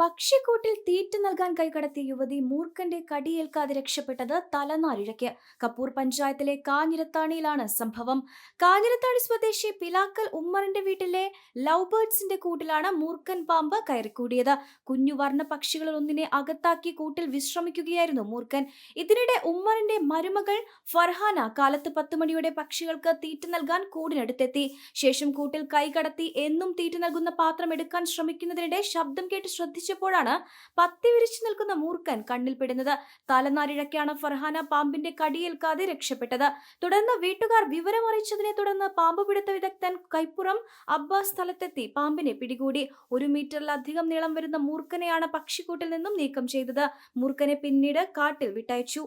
പക്ഷിക്കൂട്ടിൽ തീറ്റ നൽകാൻ കൈകടത്തിയ യുവതി മൂർഖന്റെ കടിയേൽക്കാതെ രക്ഷപ്പെട്ടത് തലനാരിഴയ്ക്ക്. കപ്പൂർ പഞ്ചായത്തിലെ കാഞ്ഞിരത്താണിയിലാണ് സംഭവം. കാഞ്ഞിരത്താണി സ്വദേശി പിലാക്കൽ ഉമ്മറിന്റെ വീട്ടിലെ ലവ് ബേർഡ്സിന്റെ കൂട്ടിലാണ് മൂർഖൻ പാമ്പ് കയറിക്കൂടിയത്. കുഞ്ഞുവർണ പക്ഷികളിൽ ഒന്നിനെ അകത്താക്കി കൂട്ടിൽ വിശ്രമിക്കുകയായിരുന്നു മൂർഖൻ. ഇതിനിടെ ഉമ്മറിന്റെ മരുമകൾ ഫർഹാന കാലത്ത് പത്ത് മണിയോടെ പക്ഷികൾക്ക് തീറ്റ നൽകാൻ കൂടിനടുത്തെത്തി. ശേഷം കൂട്ടിൽ കൈകടത്തി എന്നും തീറ്റ നൽകുന്ന പാത്രം എടുക്കാൻ ശ്രമിക്കുന്നതിനിടെ ശബ്ദം കേട്ട് ശ്രദ്ധിച്ചപ്പോഴാണ് പത്തി വിരിച്ചു നിൽക്കുന്ന മൂർഖൻ കണ്ണിൽപ്പെടുന്നത് തലനാരിഴക്കാണ് ഫർഹാന പാമ്പിന്റെ കടിയേൽക്കാതെ രക്ഷപ്പെട്ടത്. തുടർന്ന് വീട്ടുകാർ വിവരമറിയിച്ചതിനെ തുടർന്ന് പാമ്പ് പിടുത്ത വിദഗ്ധൻ കൈപ്പുറം അബ്ബാസ് സ്ഥലത്തെത്തി പാമ്പിനെ പിടികൂടി. ഒരു മീറ്ററിലധികം നീളം വരുന്ന മൂർഖനെയാണ് പക്ഷിക്കൂട്ടിൽ നിന്നും നീക്കം ചെയ്തത്. മൂർഖനെ പിന്നീട് കാട്ടിൽ വിട്ടയച്ചു.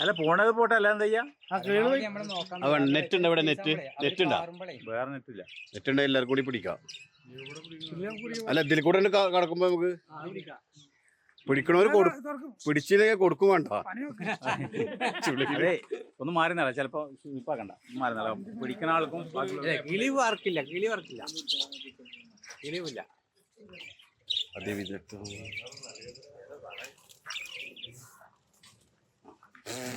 അല്ല പോണത് പോട്ടെ അല്ല എന്താ ചെയ്യാ? net ഉണ്ട് ഇവിടെ നെറ്റ് നെറ്റ് ഉണ്ടാ? വേറെ നെറ്റ് വേറെ നെറ്റില്ല ഉണ്ട്? എല്ലാവർക്കും കൂടി പിടിക്കാം. അല്ല ഇതിൽ കൂടെ കടക്കുമ്പോ നമുക്ക് പിടിക്കണവര്. പിടിച്ചില്ലെങ്കിൽ കൊടുക്കും വേണ്ട. ഒന്ന് മാറി നില ചിലപ്പോ ഇപ്പാക്കണ്ട മാറി നില പിടിക്കുന്ന ആൾക്കും കിളി വർക്കില്ല കിളി വർക്കില്ല കിളിവില്ല. അതിവിദഗ്ധം മാറി നില. മതി മതി ആ, ഒന്ന് ഒന്നിന് തിന്നു